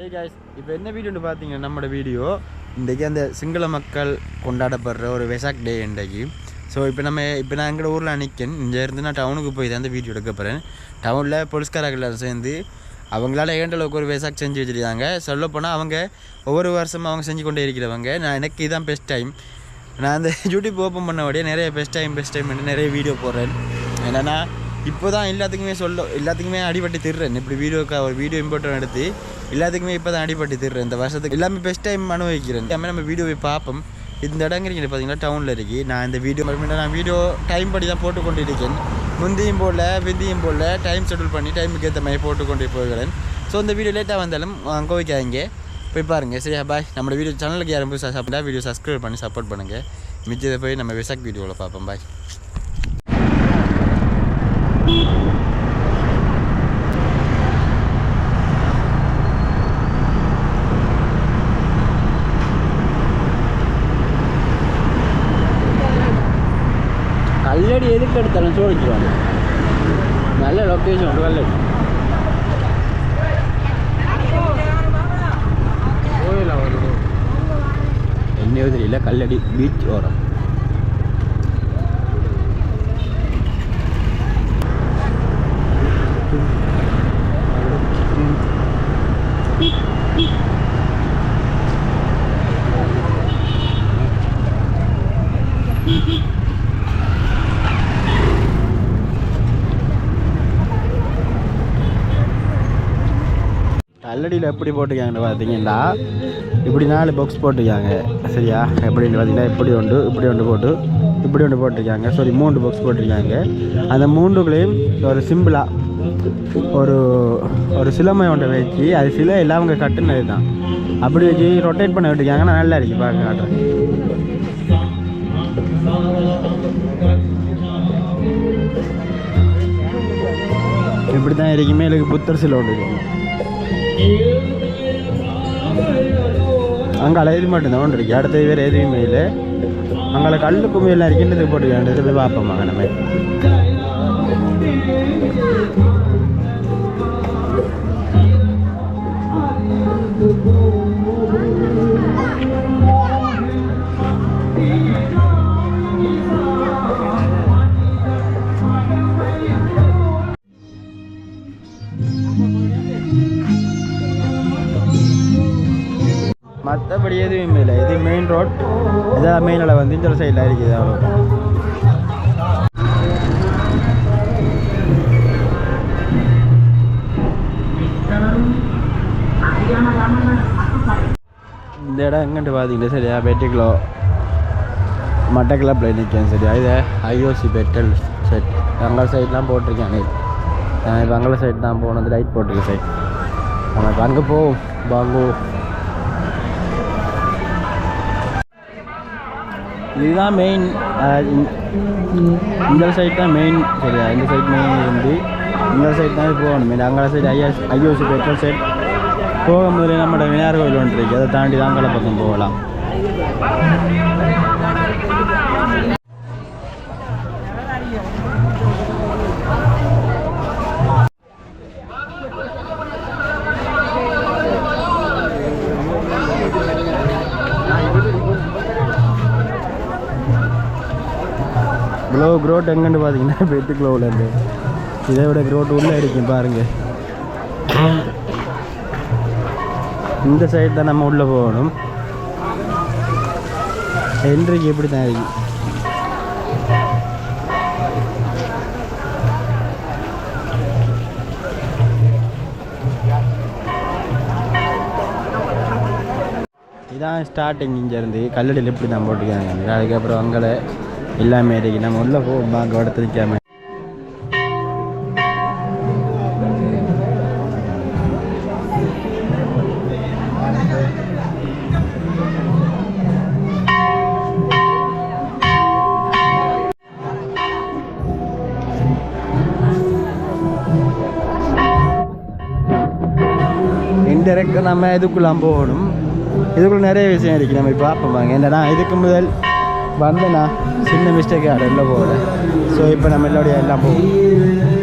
Hey guys இப்போ என்ன வீடியோன்னு பார்த்தீங்கன்னா நம்மளோட வீடியோ இன்றைக்கி அந்த சிங்கள மக்கள் கொண்டாடப்படுற ஒரு வெசாக் டே இன்றைக்கு. ஸோ இப்போ நம்ம இப்போ நான் எங்களோட ஊரில் நிற்கேன் இங்கே இருந்து நான் டவுனுக்கு போய் தான் அந்த வீடியோ எடுக்க போகிறேன் டவுனில் போலீஸ்காரர்கள் சேர்ந்து அவங்களால ஏண்டளவுக்கு ஒரு வெசாக் செஞ்சு வச்சுருக்காங்க. சொல்லப்போனால் அவங்க ஒவ்வொரு வருஷமும் அவங்க செஞ்சு கொண்டே இருக்கிறவங்க. நான் எனக்கு இதுதான் பெஸ்ட் டைம் நான் அந்த யூடியூப் ஓப்பன் பண்ண உடைய நிறைய பெஸ்ட் டைம் பெஸ்ட் டைம் நிறைய வீடியோ போடுறேன். என்னென்னா இப்போ தான் எல்லாத்துக்குமே சொல்ல எல்லாத்துக்குமே அடிபட்டு திடுறேன் இப்படி வீடியோக்கா ஒரு வீடியோ இம்பார்ட்டன் எடுத்து எல்லாத்துக்குமே இப்போ தான் அடிபட்டு திடுறேன் இந்த வருஷத்துக்கு எல்லாமே பெஸ்ட் டைம் அனுபவிக்கிறேன். எல்லாமே நம்ம வீடியோ போய் பார்ப்போம் இந்த இடங்கிறீங்க பார்த்தீங்கன்னா டவுனில் இருக்குது நான் இந்த வீடியோ நான் வீடியோ டைம் படி தான் போட்டு கொண்டு இருக்கேன் முந்தியும் போடல விந்தியும் போடல. டைம் ஷெடியூல் பண்ணி டைமுக்கு ஏற்ற மாதிரி போட்டு கொண்டு போகிறேன். ஸோ இந்த வீடியோ லேட்டாக வந்தாலும் அங்கே வைக்காதீங்க போய் பாருங்கள் சரியா? பாய் நம்ம வீடியோ சேனலுக்கு யாரும் போய் சாப்பிட்டா வீடியோ சப்ஸ்கிரைப் பண்ணி சப்போர்ட் பண்ணுங்கள் மிச்சத்தை போய் நம்ம விசாக் வீடியோவில் பார்ப்போம் பாய் கல்லடி எதுக்கு எடுத்தாலும் சோடிச்சிருவாங்க நல்ல. லொக்கேஷன் உண்டு கல்லடி என்னையோ தெரியல? கல்லடி கல்லடியில் எப்படி போட்டிருக்காங்கன்னு பார்த்தீங்கன்னா இப்படி நாலு பாக்ஸ் போட்டிருக்காங்க. சரியா? எப்படின்னு பார்த்தீங்கன்னா இப்படி ஒன்று இப்படி ஒன்று போட்டு இப்படி ஒன்று போட்டிருக்காங்க. சாரி மூன்று பாக்ஸ் போட்டிருக்காங்க. அந்த மூன்றுக்குள்ளேயும் ஒரு சிம்பிளாக ஒரு ஒரு சிலமை ஒன்றை வச்சு அது சிலை எல்லாம் அவங்க கட்டுனது தான். அப்படி வச்சு ரொட்டேட் பண்ண விட்டுருக்காங்கன்னா நல்லா இருக்கு. பார்க்க காட்டுறேன். இப்படி தான் இருக்குமே எனக்கு புத்தர் சிலை ஒன்று இருக்கு. அங்கே இது மட்டும்தான் ஒன்று இருக்கு அடுத்தது வேறு எதுவுமே இல்லை. அங்கே கல்லு கும்மியெல்லாம் இருக்கின்றது போட்டு வேண்டியது போய் பார்ப்போம் நம்ம மற்றபடி எதுவும் இல்லை. இது மெயின் ரோட் இதான் மெயின் அளவு வந்து இந்த சைடில் இருக்குது அவ்வளோ இந்த இடம் எங்கன்ட்டு பார்த்தீங்கன்னா சரியா பெட்டிக்குலோ மட்டக்கிளப்பில் நிற்கேன் சரியா இது ஐஓசி பெட்டல் செட் அங்கே சைட்லாம் போட்டிருக்கேன். நான் இப்போ அங்கே சைடு தான் போனது லைட் போட்டிருக்கேன் சைட் நமக்கு அங்கே போவோம். பாங்கோ இதுதான் மெயின் இந்த சைட் தான் மெயின் சரியா? இந்த சைட் மெயின் இருந்து இந்த சைட் தான் போகணும். மெயின் அங்கே side is IOC petrol side போகும்போது நம்மளோட விநாயகர் கோயில் ஒன்று இருக்குது அதை தாண்டி தான் அங்கே பக்கம் போகலாம். இவ்வளோ க்ரோட் எங்கன்னு பார்த்தீங்கன்னா பெட்டு க்ளோவில் இருந்து இதை விட க்ரோட் உள்ளே இருக்கும் பாருங்கள் இந்த சைடு தான் நம்ம உள்ளே போகணும். என்ட்ரிக்கு எப்படி தான் இருக்கு? இதான் ஸ்டார்டிங் இங்கேருந்து கல்லடியில் எப்படி தான் போட்டுருக்காங்க. அதுக்கப்புறம் அங்கே எல்லாமே இருக்கு. நம்ம உள்ளே போவோம்? அங்கே இடத்துல நிற்காம இன்டெரக்டாக நம்ம இதுக்குள்ளே போகணும். இதுக்குள்ளே நிறைய விஷயம் இருக்குது நம்ம இப்போ பார்ப்போம் பாங்க என்னன்னா இதுக்கு முதல் வந்தேண்ணா சின்ன மிஸ்டேக் யாரும் இல்லை போகல ஸோ இப்போ நம்ம எல்லோடைய எல்லாம் போகும்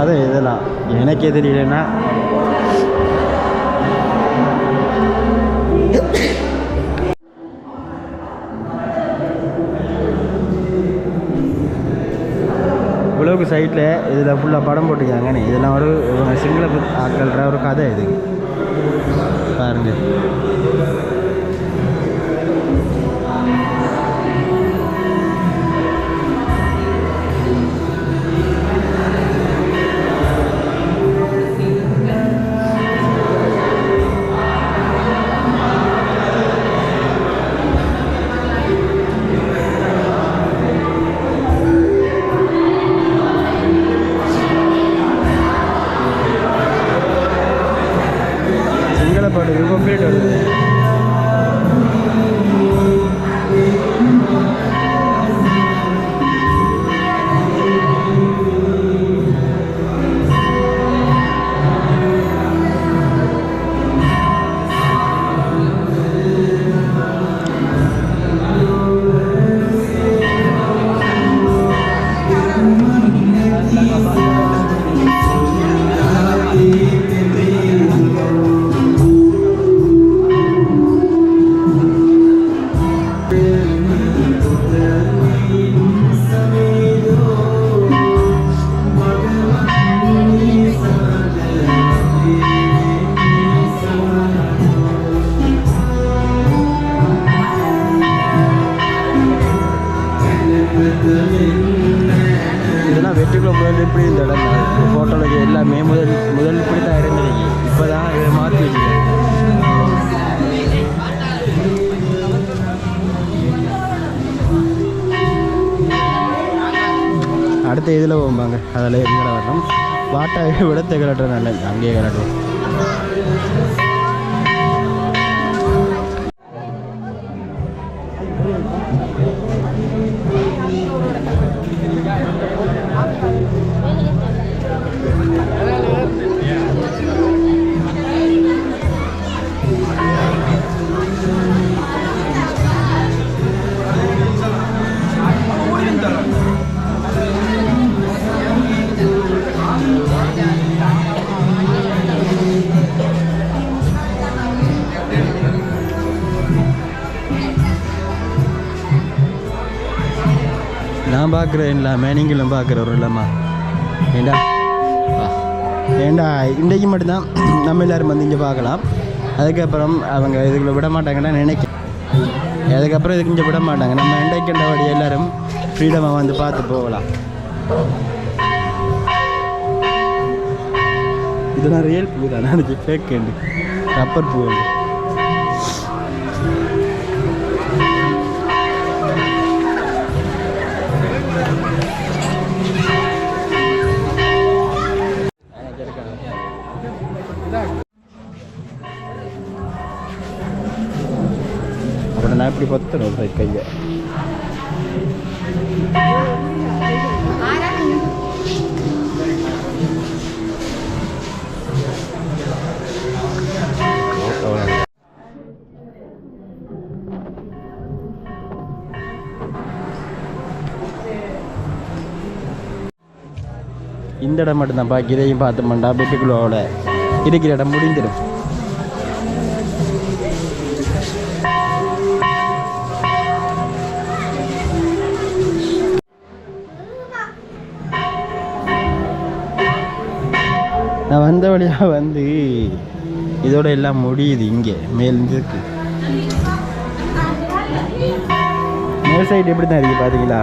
கதை இதெல்லாம். எனக்கே தெரியலன்னா. இவ்வளவுக்கு சைட்டில் இதில் ஃபுல்லாக படம் போட்டுருக்காங்கன்னு இதெல்லாம் ஒரு சிங்கள ஆட்கள்ற ஒரு கதை இது. பாருங்கள் நல்ல அதில் வரணும். வாட்டா விட கலட்டுறது நல்ல அங்கேயே கலட்டுவோம் நான் பார்க்குறேன் இல்லாமல் நீங்களும் பார்க்குற ஒரு ஏண்டா? ஏண்டா இன்றைக்கு மட்டும்தான் நம்ம எல்லாரும் வந்து இங்கே பார்க்கலாம். அதுக்கப்புறம் அவங்க இதுக்குள்ள விட மாட்டாங்கன்னா நினைக்கிறேன் அதுக்கப்புறம் இதுக்கு இங்கே விட மாட்டாங்க. நம்ம இன்றைக்குண்டபடி எல்லோரும் ஃப்ரீடமாக வந்து பார்த்து போகலாம். இதெல்லாம் ரியல் பூ தானே. அதுக்கு ஃபேக் ரப்பர் பூ நான் இப்படி பத்தணும் ஒரு கையை இந்த இடம் மட்டும்தான் பாக்கி இதையும் பார்த்தோம்டா பெட்டுக்குள்ளோட இருக்கிற இடம் முடிஞ்சிடும். நான் வந்த வழியாக வந்து இதோட எல்லாம் முடியுது இங்கே மேலிருந்துருக்கு மேல் சைடு எப்படி தான் இருக்குது பார்த்தீங்களா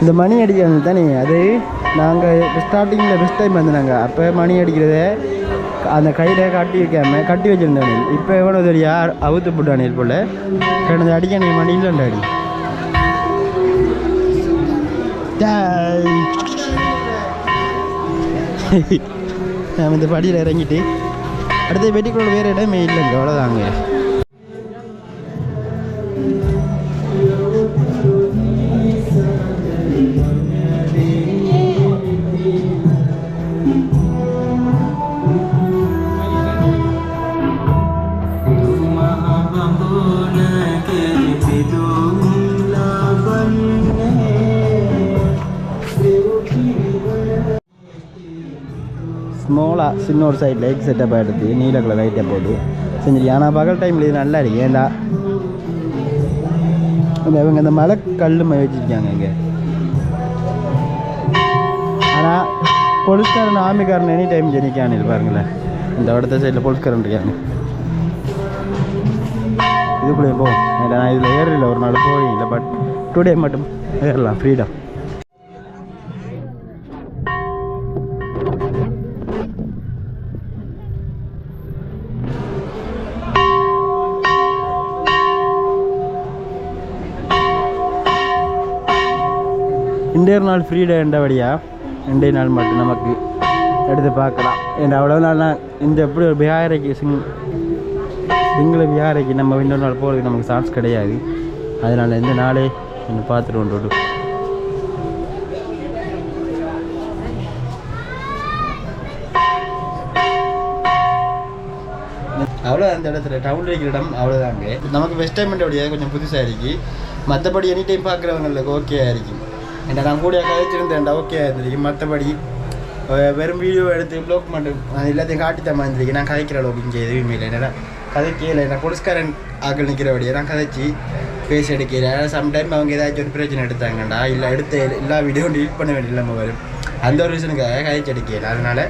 இந்த மணி அடிக்கிறது தானே அது நாங்கள் ஸ்டார்டிங்கில் ஃபஸ்ட் டைம் வந்தாங்க அப்போ மணி அடிக்கிறத அந்த கையில் கட்டி வைக்காம கட்டி வச்சுருந்தானே இப்போ எவ்வளோ தெரியா? அவுத்து போட்டானே போல். கடந்த அடிக்க நீ மணி இல்லைண்டா அடி நாம் இந்த படியில் இறங்கிட்டு அடுத்த வெட்டிக்குள்ள வேறு இடமே இல்லைங்க அவ்வளோதாங்க இன்னொரு சின்ன ஒரு சைடில் எக் செட்டப் எடுத்து நீல கலர் லைட்டை போட்டு செஞ்சிருக்கு ஆனால் பகல் டைமில் இது நல்லா இருக்கு. ஏன்டா? இந்த இவங்க இந்த மலை கல் வச்சுருக்காங்க இங்கே. ஆனால் போலீஸ்காரன் ஆமிக்காரன் எனி டைம் ஜெனிக்கானு பாருங்களேன். இந்த இடத்த சைடில் போலீஸ்காரன் இருக்காங்க இதுக்குள்ளே போ. ஏன்டா நான் இதில் ஏறல. ஒரு நாள் போயில பட் டுடே மட்டும் ஏறலாம். ஃப்ரீடம் இன்றைய நாள் ஃப்ரீ டே என்றபடியா ரெண்டே நாள் மட்டும் நமக்கு எடுத்து பார்க்கலாம். ஏன்னா அவ்வளோ நாள் நான் இந்த எப்படி ஒரு பிஹாரைக்கு சிங் சிங்கள பிஹாரைக்கு நம்ம இன்னொரு நாள் போகிறதுக்கு நமக்கு சான்ஸ் கிடையாது. அதனால் இந்த நாளே இன்னும் பார்த்துட்டு கொண்டு அவ்வளோ அந்த இடத்துல டவுன் இருக்கிற இடம் அவ்வளோதாங்க நமக்கு வெஸ்ட் டைம் கொஞ்சம் புதுசாக இருக்குது மற்றபடி எனி டைம் பார்க்குறவங்களுக்கு ஓகே இருக்கும் என்ன நான் கூட கதைச்சிருந்தேன்டா ஓகே இருந்திருக்கு மற்றபடி வெறும் வீடியோ எடுத்து ப்ளோக் மட்டும் நான் எல்லாத்தையும் காட்டி தான் இருந்திருக்கு நான் கதைக்கிற அளவுக்கு இங்கே எதுவுமே இல்லை என்னடா கதைக்கல என்ன பொலிஸ்காரன் ஆக்கள் நிற்கிறபடியே நான் கதைச்சி பேசி எடுக்கிறேன் சம்டைம் அவங்க ஏதாச்சும் ஒரு பிரச்சனை எடுத்தாங்கண்டா இல்லை எடுத்த எல்லா வீடியோ டீட் பண்ண வேண்டிய இல்லாமல் வரும் அந்த ஒரு ரீசனுக்காக கதைச்சு எடுக்கல அதனால்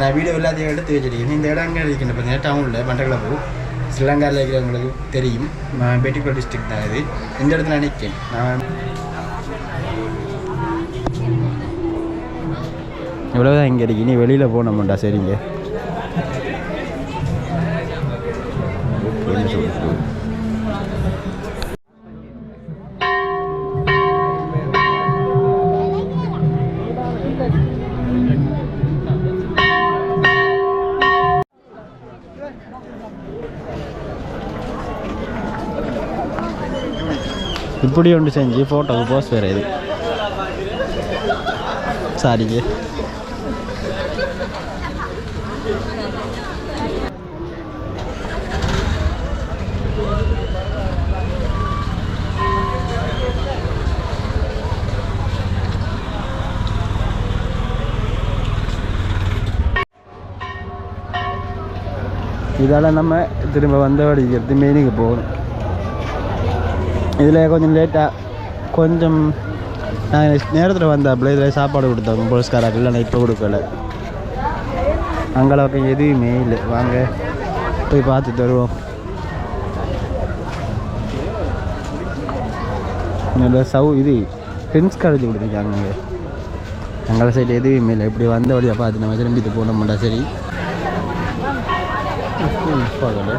நான் வீடியோ எல்லாத்தையும் எடுத்து வச்சிருக்கேன் இந்த இடம் அங்கே இருக்கேன் பார்த்தீங்கன்னா டவுனில் மண்டகலப்பூ ஸ்ரீலங்காவில் இருக்கிறவங்களுக்கு தெரியும் நான் பெட்டிக்குள டிஸ்ட்ரிக்ட் தான் இது இந்த இடத்துல நான் நான் இவ்வளோதான் இங்கே இருக்கு. இனி வெளியில் போனோம்டா சரிங்க. இப்படி ஒன்று செஞ்சு ஃபோட்டோவுக்கு போஸ்ட் வேறு இது. சாரிங்க. இதால் நம்ம திரும்ப வந்தபடி எடுத்து மெயினுக்கு போகணும். இதில் கொஞ்சம் லேட்டாக கொஞ்சம் நாங்கள் நேரத்தில் வந்தாப்புல இதில் சாப்பாடு கொடுத்தாங்க போலீஸ்காராக்கு இல்லை இப்போ கொடுக்கல. அங்களவுக்கு எதுவுமே இல்லை. வாங்க போய் பார்த்து தருவோம் இதில் சவு இது ஃப்ரெண்ட்ஸ் காலேஜ் கொடுத்துருக்காங்க இங்கே எங்களை சைடு எதுவுமே இல்லை. இப்படி வந்த வழியாக பார்த்து நம்ம திரும்பிட்டு போனோம்டா சரி. போகலை